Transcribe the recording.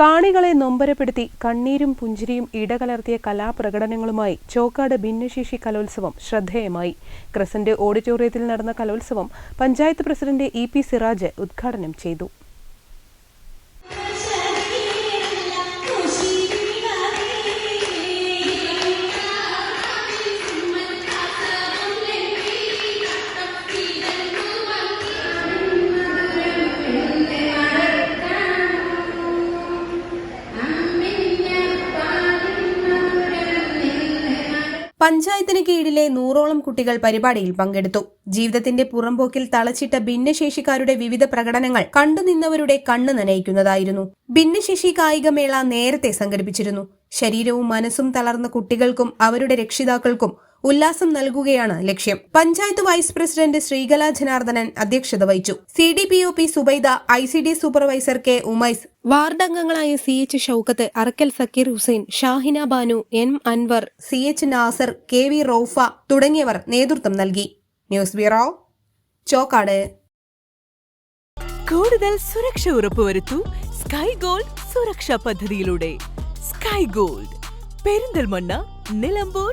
കാണികളെ നൊമ്പരപ്പെടുത്തി കണ്ണീരും പുഞ്ചിരിയും ഇടകലർത്തിയ കലാപ്രകടനങ്ങളുമായി ചോക്കാട് ഭിന്നശേഷി കലോത്സവം ശ്രദ്ധേയമായി. ക്രസന്റ് ഓഡിറ്റോറിയത്തിൽ നടന്ന കലോത്സവം panchayat president E P Siraj ഉദ്ഘാടനം ചെയ്തു. പഞ്ചായത്തിന് കീഴിലെ നൂറോളം കുട്ടികൾ പരിപാടിയിൽ പങ്കെടുത്തു. ജീവിതത്തിന്റെ പുറംപോക്കിൽ തളച്ചിട്ട ഭിന്നശേഷിക്കാരുടെ വിവിധ പ്രകടനങ്ങൾ കണ്ടുനിന്നവരുടെ കണ്ണ് നനയിക്കുന്നതായിരുന്നു. ഭിന്നശേഷി കായികമേള നേരത്തെ സംഘടിപ്പിച്ചിരുന്നു. ശരീരവും മനസ്സും തളർന്ന കുട്ടികൾക്കും അവരുടെ രക്ഷിതാക്കൾക്കും ഉല്ലാസം നൽകുകയാണ് ലക്ഷ്യം. പഞ്ചായത്ത് വൈസ് പ്രസിഡന്റ് ശ്രീകല ജനാർദ്ദനൻ അധ്യക്ഷത വഹിച്ചു. C D P O P Zubaida I C D supervisor K Umais ward അംഗങ്ങളായ C H Shoukath Arakkal Sakkir Hussain Shahina Banu M Anwar C H Nasar K V Raufa തുടങ്ങിയവർ നേതൃത്വം നൽകി. News bureau Chokkad. കൂടുതൽ സുരക്ഷ ഉറപ്പുവരുത്തു sky gold സുരക്ഷാ പദ്ധതിയിലൂടെ. Sky gold Perinthalmanna Nilambur